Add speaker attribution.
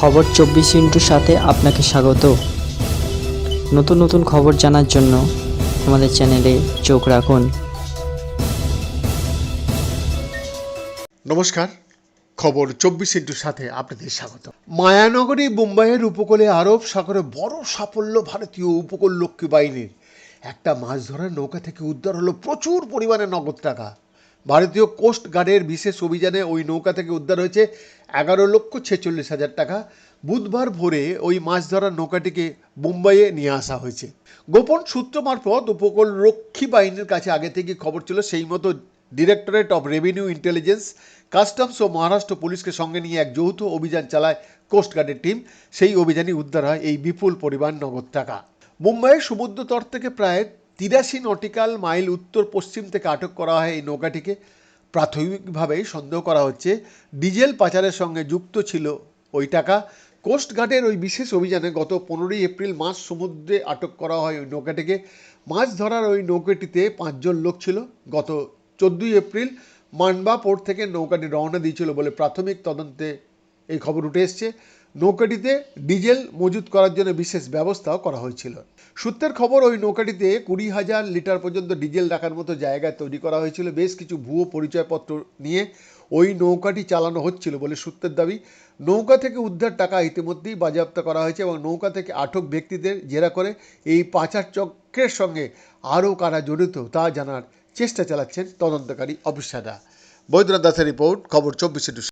Speaker 1: খবর চব্বিশ ইন্টুর সাথে আপনাকে স্বাগত। নতুন নতুন খবর জানার জন্য আমাদের চ্যানেলে চোখ রাখুন।
Speaker 2: নমস্কার, খবর চব্বিশ ইন্টুর সাথে আপনাদের স্বাগত। মায়ানগরী মুম্বাইয়ের উপকূলে আরব সাগরে বড় সাফল্য ভারতীয় উপকূল লক্ষ্মী বাহিনীর একটা মাছ ধরার নৌকা থেকে উদ্ধার হলো প্রচুর পরিমাণে নগদ টাকা। ভারতীয় কোস্ট গার্ডের বিশেষ অভিযানে ওই নৌকা থেকে উদ্ধার হয়েছে এগারো লক্ষ ছেচল্লিশ হাজার টাকা। বুধবার ভোরে ওই মাছ ধরার নৌকাটিকে মুম্বাইয়ে নিয়ে আসা হয়েছে। গোপন সূত্র মারফত উপকূল রক্ষী বাহিনীর কাছে আগে থেকে খবর ছিল সেই মতো directorate of revenue intelligence, customs ও মহারাষ্ট্র পুলিশকে সঙ্গে নিয়ে এক যৌথ অভিযান চালায় কোস্টগার্ডের টিম। সেই অভিযানে উদ্ধার হয় এই বিপুল পরিমাণ নগদ টাকা। মুম্বাইয়ের সমুদ্র তট থেকে প্রায় তিরাশি নটিক্যাল মাইল উত্তর পশ্চিম থেকে আটক করা হয় এই নৌকাটিকে। প্রাথমিকভাবে সন্দেহ করা হচ্ছে, ডিজেল পাচারের সঙ্গে যুক্ত ছিল ওই টাকা। কোস্টগার্ডের ওই বিশেষ অভিযানে গত পনেরোই এপ্রিল মাছ সমুদ্রে আটক করা হয় ওই নৌকাটিকে। মাছ ধরার ওই নৌকাটিতে পাঁচজন লোক ছিল। গত চোদ্দোই এপ্রিল মানবা পোর্ট থেকে নৌকাটি রওনা দিয়েছিল বলে প্রাথমিক তদন্তে এই খবর উঠে এসছে। নৌকাটিতে ডিজেল মজুত করার জন্য বিশেষ ব্যবস্থাও করা হয়েছিল। সূত্রের খবর, ওই নৌকাটিতে কুড়ি হাজার লিটার পর্যন্ত ডিজেল রাখার মতো জায়গা তৈরি করা হয়েছিল। বেশ কিছু ভুয়ো পরিচয়পত্র নিয়ে ওই নৌকাটি চালানো হচ্ছিল বলে সূত্রের দাবি। নৌকা থেকে উদ্ধার টাকা ইতিমধ্যেই বাজেয়াপ্ত করা হয়েছে এবং নৌকা থেকে আটক ব্যক্তিদের জেরা করে এই পাচার চক্রের সঙ্গে আরও কারা জড়িত তা জানার চেষ্টা চালাচ্ছেন তদন্তকারী অফিসাররা। বৈদ্যনাথ দাসের রিপোর্ট, খবর চব্বিশে